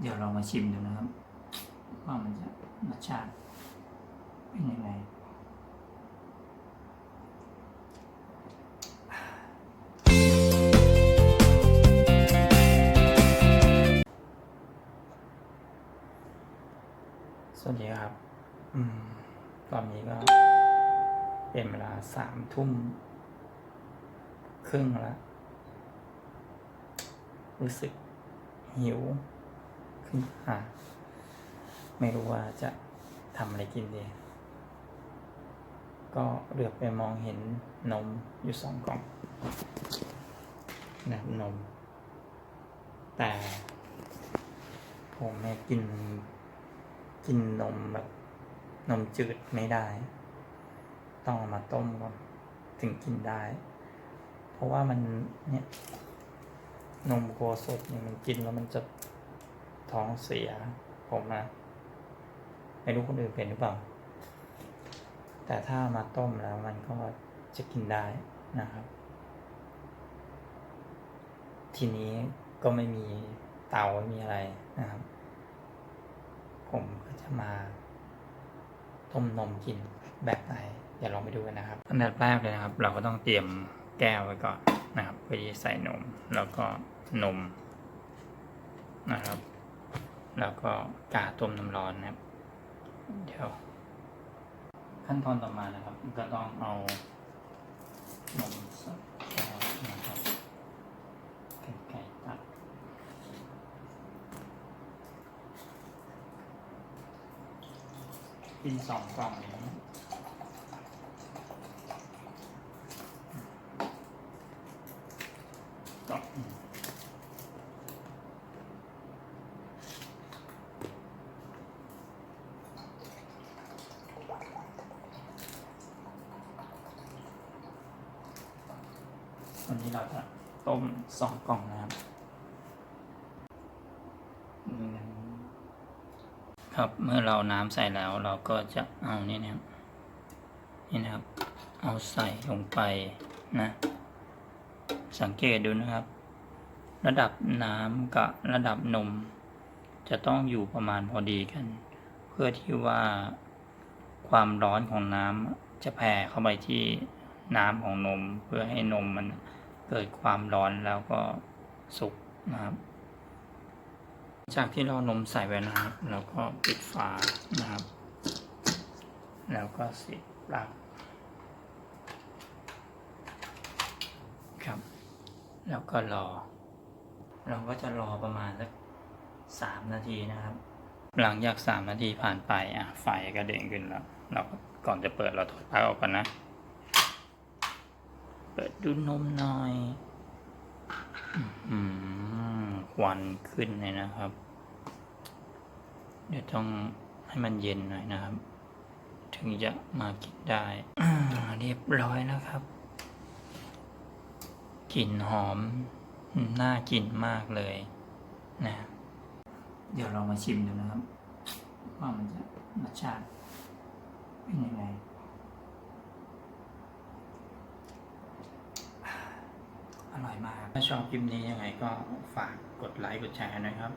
เดี๋ยวเรามาชิมดูนะครับ ว่ามันจะรสชาติเป็นยังไงสวัสดีครับ อืม ตอนนี้ก็เป็นเวลาสามทุ่ม ครึ่งแล้ว รู้สึกหิว ขึ้นมาไม่รู้ว่าจะทำอะไรกินดีก็เหลือบไปมองเห็นนมอยู่สองกล่องนะครับนม แต่ผมไม่กินกินนมแบบนมจืดไม่ได้ ต้องเอามาต้มก่อนถึงกินได้ เพราะว่ามันเนี่ยนมโคสดเนี่ยมันกินแล้วมันจะ ท้องเสีย ผมนะไม่รู้คนอื่นเป็นหรือเปล่า แต่ถ้ามาต้มแล้วมันก็จะกินได้นะครับ ทีนี้ก็ไม่มีเตาไม่มีอะไรนะครับ ผมก็จะมาต้มนมกินแบบไหนเดี๋ยวลองไปดูกันนะครับอันดับแรกเลยนะครับ เราก็ต้องเตรียมแก้วไว้ก่อนนะครับเพื่อที่ใส่นมแล้วก็นมนะครับ แล้วก็กาต้มน้ำร้อนนะครับ เดี๋ยว ขั้นตอนต่อมานะครับ ก็ต้องเอานมสดนะครับไก่ตัดกินสองกล่องนี้ วันนี้เราจะต้มสองกล่องนะครับครับเมื่อเราน้ำใส่แล้วเราก็จะเอานี่นะครับนี่นะครับ เอาใส่ลงไปนะ สังเกตดูนะครับ ระดับน้ำกับระดับนม จะต้องอยู่ประมาณพอดีกัน เพื่อที่ว่าความร้อนของน้ำจะแผ่เข้าไปที่น้ำของนมเพื่อให้นมมัน เกิดความร้อนแล้วก็สุกนะครับ จากที่เรานมใส่ไว้นะครับเราก็ปิดฝานะครับ แล้วก็เสียบปลั๊กครับ แล้วก็รอ เราก็จะรอประมาณสักสามนาทีนะครับ หลังจากสามนาทีผ่านไปอะไฟก็เด้งขึ้นแล้ว เราก่อนจะเปิดเราถอดปลั๊กออกก่อนนะ ปิดดูนมหน่อยอควันขึ้นเลยนะครับ เดี๋ยวต้องให้มันเย็นหน่อยนะครับ ถึงจะมากินได้เรียบร้อยแล้วครับกลิ่นหอม น่ากินมากเลยนะ เดี๋ยวเรามาชิมดูนะครับ ว่ามันจะรสชาติเป็นยังไง ร่อยมากถ้าชอบคลิปนี้ยังไงก็ฝากกดไลค์กดแชร์นะครับ